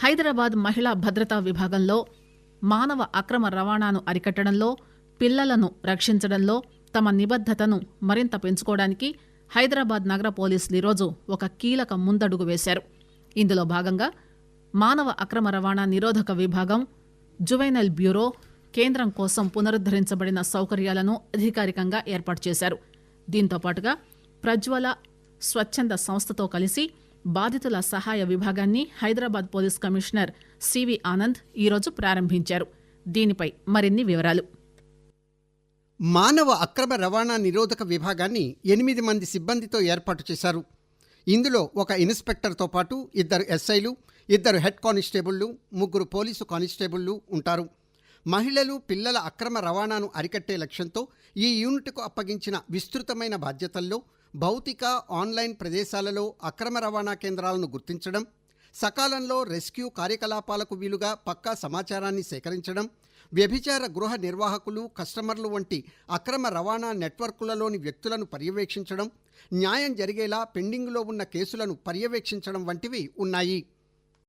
హైదరాబాద్ మహిళా భద్రతా విభాగంలో మానవ అక్రమ రవాణాను అరికట్టడంలో పిల్లలను రక్షించడంలో తమ నిబద్దతను మరింత పెంచుకోవడానికి హైదరాబాద్ నగర పోలీసులు ఈరోజు ఒక కీలక ముందడుగు వేశారు. ఇందులో భాగంగా మానవ అక్రమ రవాణా నిరోధక విభాగం జువైనల్ బ్యూరో కేంద్రం కోసం పునరుద్దరించబడిన సౌకర్యాలను అధికారికంగా ఏర్పాటు చేశారు. దీంతో పాటుగా ప్రజ్వల స్వచ్ఛంద సంస్థతో కలిసి బాధితుల సహాయ విభాగాన్ని Hyderabad police commissioner C V Anand ఈరోజు ప్రారంభించారు. దీనిపై మరిన్ని వివరాలు. మానవ అక్రమ రవాణా నిరోధక విభాగాన్ని ఎనిమిది మంది సిబ్బందితో ఏర్పాటు చేశారు. ఇందులో ఒక ఇన్స్పెక్టర్తో పాటు ఇద్దరు ఎస్ఐలు ఇద్దరు హెడ్ కానిస్టేబుళ్ళు ముగ్గురు పోలీసు కానిస్టేబుళ్ళు ఉంటారు. మహిళలు పిల్లల అక్రమ రవాణాను అరికట్టే లక్ష్యంతో ఈ యూనిట్కు అప్పగించిన విస్తృతమైన బాధ్యతల్లో భౌతిక ఆన్లైన్ ప్రదేశాలలో అక్రమ రవాణా కేంద్రాలను గుర్తించడం సకాలంలో రెస్క్యూ కార్యకలాపాలకు వీలుగా పక్కా సమాచారాన్ని సేకరించడం వ్యభిచార గృహ నిర్వాహకులు కస్టమర్లు వంటి అక్రమ రవాణా నెట్వర్కులలోని వ్యక్తులను పర్యవేక్షించడం న్యాయం జరిగేలా పెండింగ్లో ఉన్న కేసులను పర్యవేక్షించడం వంటివి ఉన్నాయి.